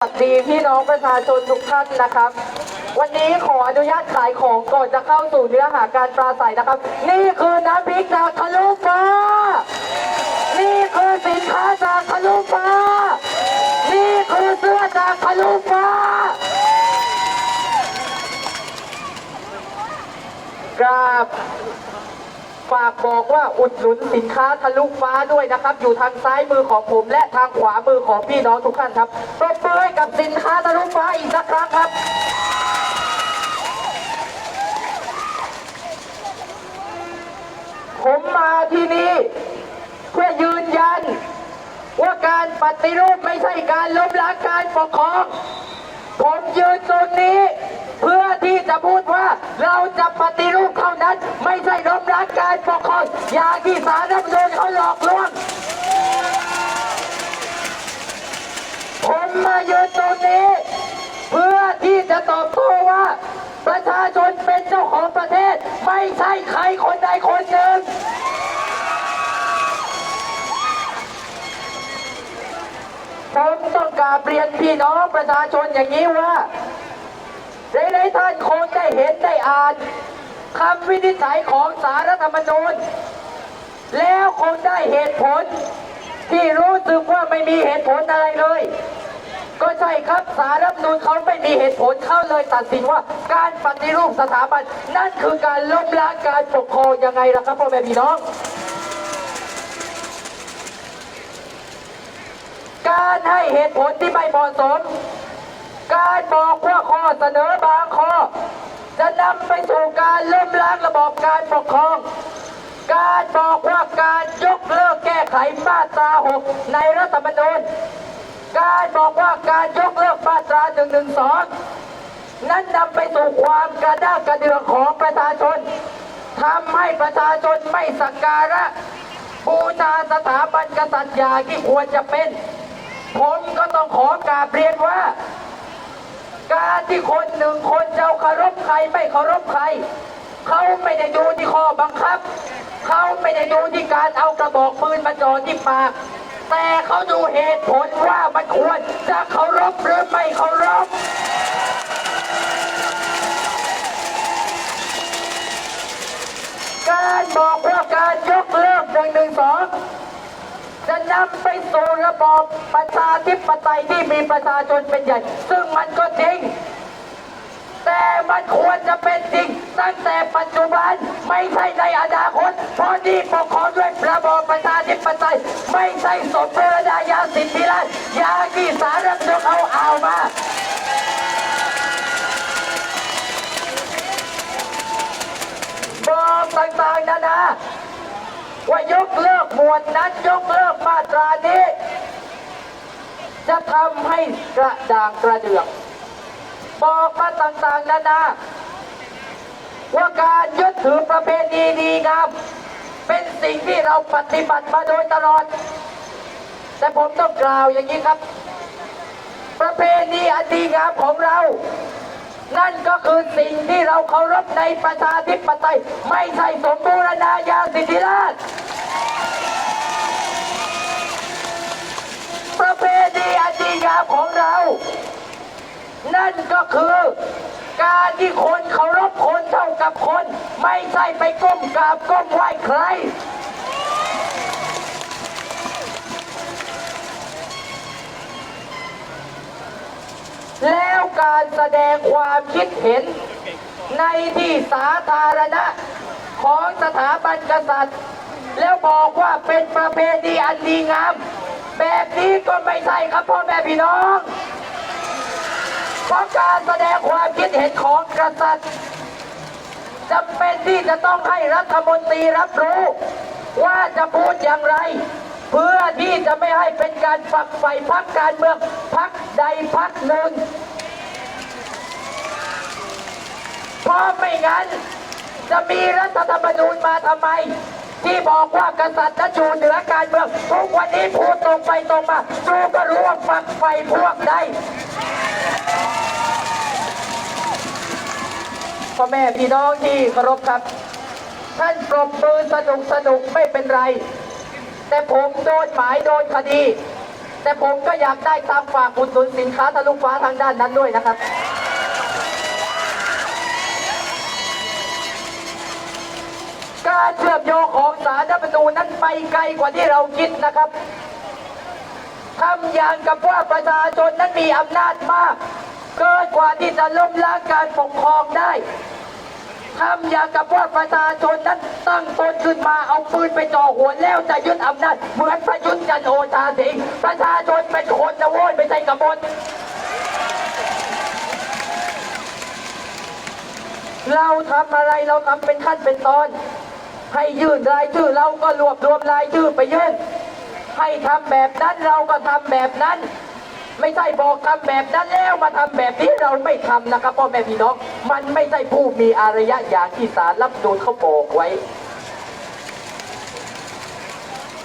สวัสดีพี่น้องประชาชนทุกท่านนะครับ วันนี้ขออนุญาตขายของก่อนจะเข้าสู่เนื้อหาการปราศัยนะครับ นี่คือน้ำพริกจากทะลุฟ้า นี่คือสินค้าจากทะลุฟ้า นี่คือเสื้อจากทะลุฟ้า กราบ ฝากบอกว่าอุดหนุนสินค้าทะลุฟ้าด้วยนะครับ อยู่ทางซ้ายมือของผมและทางขวามือของพี่น้องทุกท่านครับปรบมือให้กับสินค้าทะลุฟ้าอีกสักครั้งครับผมมาที่นี่เพื่อยืนยัน ว่าการปฏิรูปไม่ใช่การล้มล้างการปกครอง ผมยืนตรงนี้ เพื่อที่จะพูดว่าเราจะปฏิรูปเท่านั้น ไม่ใช่ล้มล้างการปกครองอย่าที่สารรัฐธรรมนูญเขาหลอกลวงผมมายืนตรงนี้ เพื่อที่จะตอบโต้ว่า ประชาชนเป็นเจ้าของประเทศ ไม่ใช่ใครคนใดคนหนึ่งผมต้องกาบเรียนพี่น้องประชาชนอย่างนี้ว่า หลายๆท่านคงได้เห็นได้อ่านคำวินิจฉัยของสารรัฐธรรมนูญแล้วคงได้เหตุผล ที่รู้สึกว่าไม่มีเหตุผลอะไรเลย ก็ใช่ครับสารรัฐธรรมนูญเขาไม่มีเหตุผลเขาเลยตัดสินว่า การปฏิรูปสถาบันนั่นคือการล้มล้างการปกครองยังไงล่ะครับพ่อแม่พี่น้องการให้เหตุผลที่ไม่เหมาะสม การบอกว่าข้อเสนอบางข้อ จะนำไปสู่การล้มล้างระบอบการปกครอง การบอกว่าการยกเลิกแก้ไขมาตรา6ในรัฐธรรมนูญ การบอกว่าการยกเลิกมาตรา112 นั้นนำไปสู่ความกระด้างกระเดืองของประชาชนทำให้ประชาชนไม่สักการะบูชาสถาบันกษัตริย์อย่างที่ควรจะเป็น ผมก็ต้องขอกราบเรียนว่า การที่คนหนึ่งคนจะเคารพใครไม่เคารพใคร เขาไม่ได้ดูที่ข้อบังคับ เขาไม่ได้ดูที่การเอากระบอกปืนมาจ่อที่ปาก แต่เขาดูเหตุผลว่ามันควรจะเคารพหรือไม่เคารพการบอกว่าการยกเลิกหนึ่งหนึ่งสอง จะนำไปสู่ระบอบประชาธิปไตยที่มีประชาชนเป็นใหญ่ ซึ่งมันก็จริง แต่มันควรจะเป็นจริง ตั้งแต่ปัจจุบันไม่ใช่ในอนาคตเพราะนี่ปกครองด้วยระบอบประชาธิปไตย ไม่ใช่สมบูรณาญาสิทธิราชยาที่สารรัฐธรรมนูญเอาเอามาบอกต่างๆนานา ว่ายกเลิกหมวดนั้นยกเลิกมาตรานี้ จะทำให้กระด่างกระเดืองบอกมาต่างๆนานาว่าการยึดถือประเพณีดีงาม เป็นสิ่งที่เราปฏิบัติมาโดยตลอด แต่ผมต้องกล่าวอย่างนี้ครับ ประเพณีอันดีงามของเรา นั่นก็คือสิ่งที่เราเคารพในประชาธิปไตย ไม่ใช่สมบูรณาญาสิทธิราช เรา นั่นก็คือการที่คนเคารพคนเท่ากับคน ไม่ใช่ไปก้มกราบก้มไหว้ใคร แล้วการแสดงความคิดเห็น ในที่สาธารณะของสถาบันกษัตริย์ แล้วบอกว่าเป็นประเพณีอันดีงาม แบบนี้ก็ไม่ใช่ครับพ่อแม่พี่น้อง เพราะการแสดงความคิดเห็นของกษัตริย์จำเป็นที่จะต้องให้รัฐมนตรีรับรู้ ว่าจะพูดอย่างไร เพื่อที่จะไม่ให้เป็นการฝักใฝ่พักการเมืองพักใดพักหนึ่งเพราะไม่งั้นจะมีรัฐธรรมนูญมาทำไม ที่บอกว่ากษัตริย์นั้นอยู่เหนือการเมืองทุกวันนี้พูดตรงไปตรงมาดูก็รู้ว่าฝักใฝ่พวกใดพ่อแม่พี่น้องที่เคารพครับ ท่านปรบมือสนุกสนุกไม่เป็นไร แต่ผมโดนหมายโดนคดี แต่ผมก็อยากได้ตามฝากอุดหนุนสินค้าทะลุฟ้าทางด้านนั้นด้วยนะครับ การเชื่อมโยงของสารรัฐธรรมนูญนั้นไปไกลกว่าที่เราคิดนะครับทำอย่างกับว่าประชาชนนั้นมีอำนาจมาก เกินกว่าที่จะล้มล้างการปกครองได้ทำอย่างกับว่าประชาชนนั้นตั้งตนขึ้นมาเอาปืนไปจ่อหัวแล้วจะยึดอำนาจเหมือนประยุทธ์จันโอชาสิงประชาชนเป็นคนนะโว้ยไม่ใช่กบฏเราทำอะไรเราทำเป็นขั้นเป็นตอน ให้ยื่นรายชื่อเราก็รวบรวมรายชื่อไปยื่นให้ทำแบบนั้นเราก็ทำแบบนั้น ไม่ใช่บอกทำแบบนั้นแล้วมาทำแบบนี้เราไม่ทำนะครับพ่อแม่พี่น้องมันไม่ใช่ผู้มีอารยะอย่างที่สารรับนูเขาบอกไว้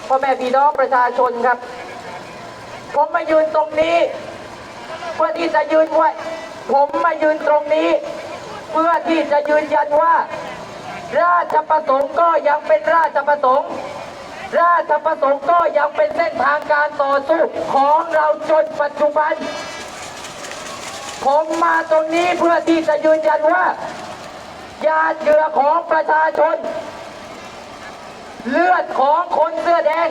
พ่อแม่พี่น้องประชาชนครับ ผมมายืนตรงนี้ เพื่อที่จะยืนไว้ผมมายืนตรงนี้ เพื่อที่จะยืนยันว่า ราชประสงค์ก็ยังเป็นราชประสงค์ ราชประสงค์ก็ยังเป็นเส้นทางการต่อสู้ของเราจนปัจจุบัน ผมมาตรงนี้เพื่อที่จะยืนยันว่าญาติเหยื่อของประชาชน เลือดของคนเสื้อแดง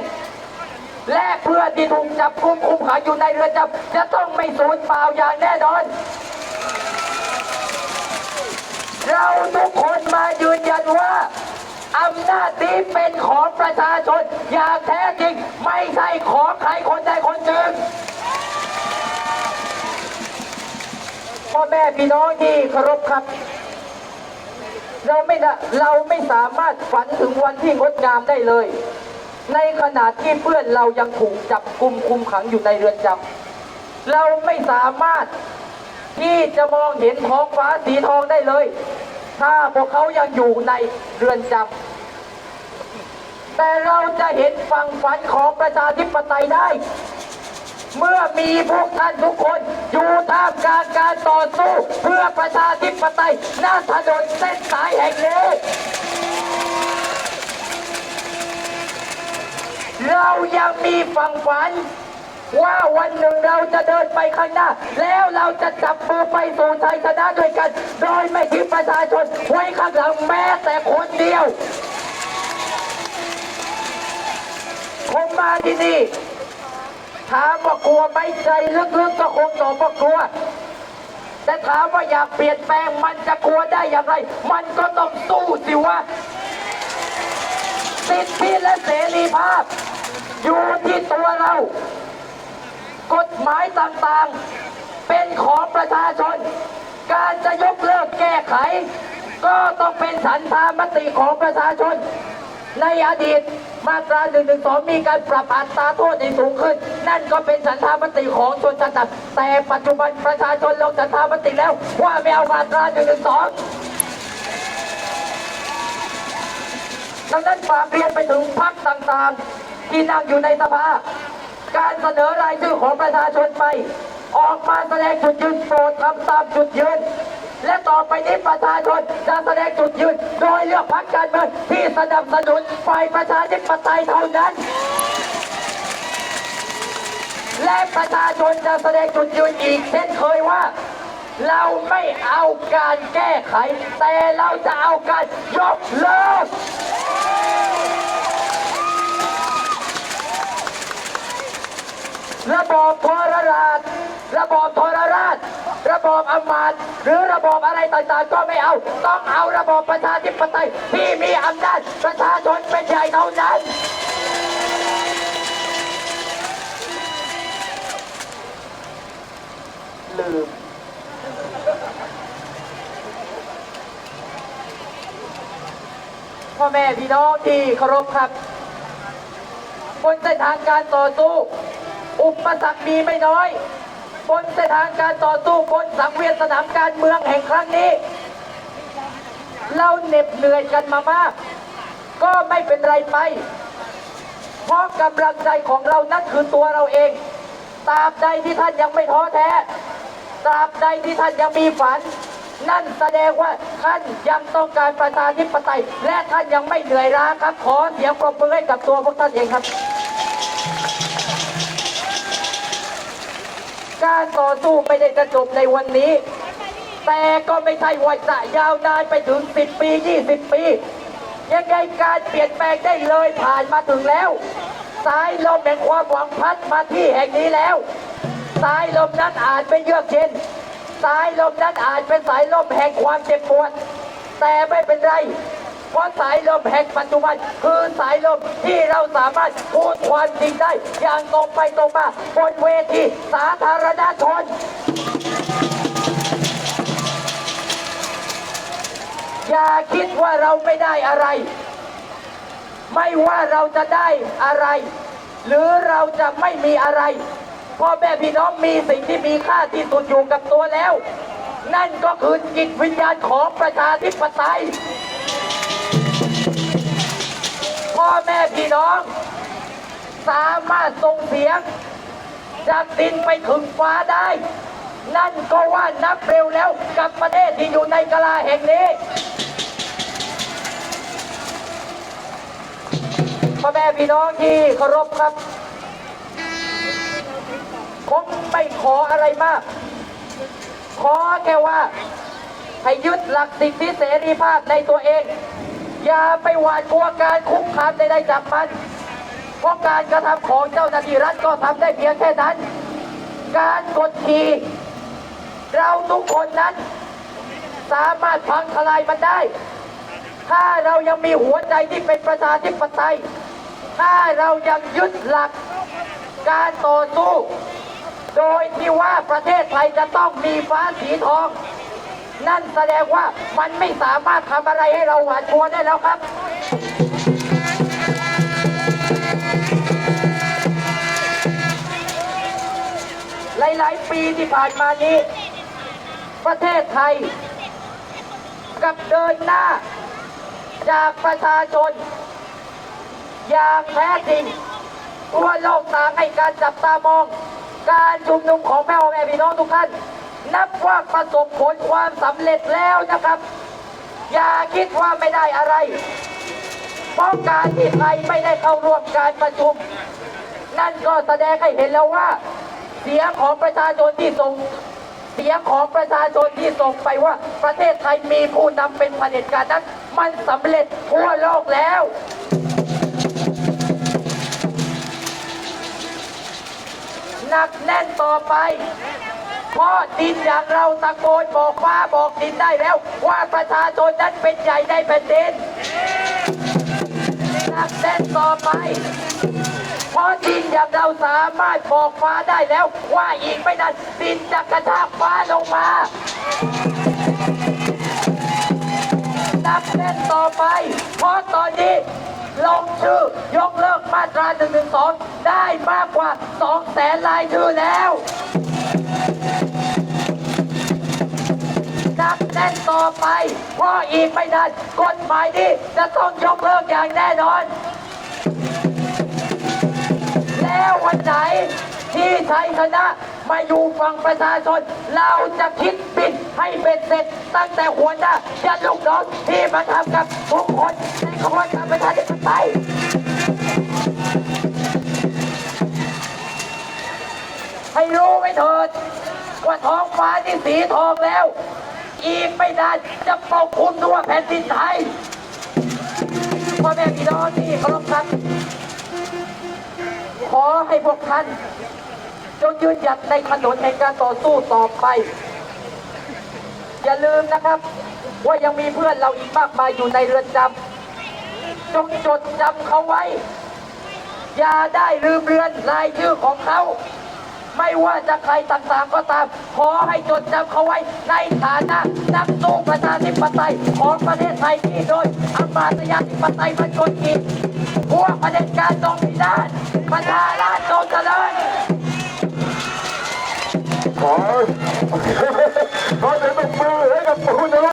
และเพื่อนที่ถูกจับกุมคุมขังอยู่ในเรือนจำจะต้องไม่สูญเปล่าอย่างแน่นอน เราทุกคนมายืนยันว่าอำนาจนี้เป็นของประชาชนอย่างแท้จริง ไม่ใช่ของใครคนใดคนหนึ่งพ่อแม่พี่น้องที่เคารพครับ เราไม่ได้เราไม่สามารถฝันถึงวันที่งดงามได้เลย ในขณะที่เพื่อนเรายังถูกจับกุมคุมขังอยู่ในเรือนจำเราไม่สามารถ ที่จะมองเห็นท้องฟ้าสีทองได้เลย ถ้าพวกเขายังอยู่ในเรือนจำแต่เราจะเห็นฝั่งฝันของประชาธิปไตยได้ เมื่อมีพวกท่านทุกคนอยู่ท่ามกลางการต่อสู้เพื่อประชาธิปไตยหน้าถนนเส้นสายแห่งนี้เรายังมีฝั่งฝัน ว่าวันหนึ่งเราจะเดินไปข้างหน้า แล้วเราจะจับมือไปสู่ชัยชนะด้วยกัน โดยไม่ทิ้งประชาชนไว้ข้างหลังแม้แต่คนเดียวผมมาที่นี่ถามว่ากลัวไหมใจลึกๆก็คงตอบว่ากลัวแต่ถามว่าอยากเปลี่ยนแปลงมันจะกลัวได้อย่างไร มันก็ต้องสู้สิวะสิทธิและเสรีภาพ อยู่ที่ตัวเรา กฎหมายต่างๆ เป็นของประชาชน การจะยกเลิกแก้ไข ก็ต้องเป็นสันธามติของประชาชน ในอดีตมาตรา1นึมีการปรับอัตราโทษให้สูงขึ้น นั่นก็เป็นสันธามติของชนชั้นต่ำแต่ปัจจุบันประชาชนลงสันธามติแล้วว่าไม่เอามาตรา1นึดังนั้นฝากเรียนไปถึงพรรคต่างๆ ที่นั่งอยู่ในสภา การเสนอรายชื่อของประชาชนไปออกมาแสดงจุดยืนโปรดทำตามจุดยืนและต่อไปนี้ประชาชนจะแสดงจุดยืนโดยเลือกพรรคการเมืองที่สนับสนุนฝ่ายประชาธิปไตยเท่านั้น และประชาชนจะแสดงจุดยืนอีกเช่นเคยว่า เราไม่เอาการแก้ไข แต่เราจะเอาการยกเลิก ระบอบทรราช ระบอบทรราช ระบอบอำมาตย์หรือระบอบอะไรต่างๆ ก็ไม่เอา ต้องเอาระบอบประชาธิปไตยที่มีอำนาจประชาชนเป็นใหญ่เท่านั้นลืมพ่อแม่พี่น้องที่เคารพครับ บนเส้นทางการต่อสู้ อุปสรรคมีไม่น้อย บนเส้นทางการต่อสู้บนสังเวียนสนามการเมืองแห่งครั้งนี้ เราเหน็บเหนื่อยกันมามาก ก็ไม่เป็นไรไป เพราะกำลังใจของเรานั่นคือตัวเราเอง ตราบใดที่ท่านยังไม่ท้อแท้ ตราบใดที่ท่านยังมีฝัน นั่นแสดงว่าท่านยังต้องการประชาธิปไตย และท่านยังไม่เหนื่อยล้าครับ ขอเสียงปรบมือให้กับตัวพวกท่านเองครับ การต่อสู้ไม่ได้จะจบในวันนี้ แต่ก็ไม่ใช่ว่าจะยาวนานไปถึง 10 ปี 20 ปี ยังไงการเปลี่ยนแปลงได้เลยผ่านมาถึงแล้ว สายลมแห่งความหวังพัดมาที่แห่งนี้แล้ว สายลมนั้นอาจไม่เยือกเย็น สายลมนั้นอาจเป็นสายลมแห่งความเจ็บปวด แต่ไม่เป็นไร เพราะสายลมแห่งปัจจุบันคือสายลมที่เราสามารถพูดความจริงได้ อย่างตรงไปตรงมาบนเวทีสาธารณชนอย่าคิดว่าเราไม่ได้อะไร ไม่ว่าเราจะได้อะไร หรือเราจะไม่มีอะไรพ่อแม่พี่น้องมีสิ่งที่มีค่าที่สุดอยู่กับตัวแล้ว นั่นก็คือจิตวิญญาณของประชาธิปไตย พ่อแม่พี่น้อง สามารถส่งเสียง จากดินไปถึงฟ้าได้ นั่นก็ว่านับเร็วแล้วกับประเทศที่อยู่ในกะลาแห่งนี้พ่อแม่พี่น้องที่เคารพครับผมไม่ขออะไรมาก ขอแค่ว่าให้ยึดหลักสิทธิเสรีภาพในตัวเอง อย่าไปหวาดกลัวการคุกคามใดๆจากมัน เพราะการกระทำของเจ้าหน้าที่รัฐก็ทำได้เพียงแค่นั้น การกดขี่เราทุกคนนั้น สามารถพังทลายมันได้ ถ้าเรายังมีหัวใจที่เป็นประชาธิปไตย ถ้าเรายังยึดหลักการต่อสู้ โดยที่ว่าประเทศไทยจะต้องมีฟ้าสีทอง นั่นแสดงว่ามันไม่สามารถทำอะไรให้เราหวาดกลัวได้แล้วครับ หลายๆ ปีที่ผ่านมานี้ ประเทศไทยกับเดินหน้า จากประชาชน อย่างแท้จริงทั่วโลกต่างให้การจับตามอง การชุมนุมของแม่แม่พี่น้องทุกท่าน นับว่าประสบผลความสำเร็จแล้วนะครับ อย่าคิดว่าไม่ได้อะไร เพราะการที่ไทยไม่ได้เข้าร่วมการประชุม นั่นก็แสดงให้เห็นแล้วว่า เสียงของประชาชนที่ส่งเสียงของประชาชนที่ส่งไปว่าประเทศไทยมีผู้นำเป็นเผด็จการนั้น มันสำเร็จทั่วโลกแล้วหนักแน่นต่อไป เพราะดินอย่างเราตะโกนบอกฟ้าบอกดินได้แล้ว ว่าประชาชนนั้นเป็นใหญ่ในแผ่นดินหนักแน่นต่อไป เพราะดินอย่างเราสามารถบอกฟ้าได้แล้ว ว่าอีกไม่นานดินจะกระชากฟ้าลงมาหนักแน่นต่อไป เพราะตอนนี้ลงชื่อยกเลิกมาตรา1นึได้มากกว่า 2 แสนรายชื่อแล้ว นักแน่นต่อไปเพราะอีกไม่นานกฎหมายนี้จะต้องยกเลิกอย่างแน่นอน แล้ววันไหนที่ชัยชนะมาอยู่ฝั่งประชาชน เราจะคิดบินให้เป็นเสร็จ ตั้งแต่หัวหน้ายันลูกน้องที่มาทำกับทุกคนในขบวนการประชาธิปไตยให้รู้ไว้เถิดว่าท้องฟ้าที่สีทองแล้ว อีกไม่นานจะปกคลุมทั่วแผ่นดินไทยพ่อแม่พี่น้องที่เคารพครับ ขอให้พวกท่านจงยืนหยัดในถนนแห่งการต่อสู้ต่อไป อย่าลืมนะครับ ว่ายังมีเพื่อนเราอีกมากมายอยู่ในเรือนจำจงจดจำเขาไว้ อย่าได้ลืมเรือนรายชื่อของเขา ไม่ว่าจะใครต่างๆก็ตาม ขอให้จดจำเขาไว้ในฐานะนักสู้ประชาธิปไตยของประเทศไทยที่โดยอำนาตยาธิปไตยมันกดขี่พวกประเด็นการตรงนี้นาศประชาราชจงเจริญขอขอเสียงมือให้กับผู้นำ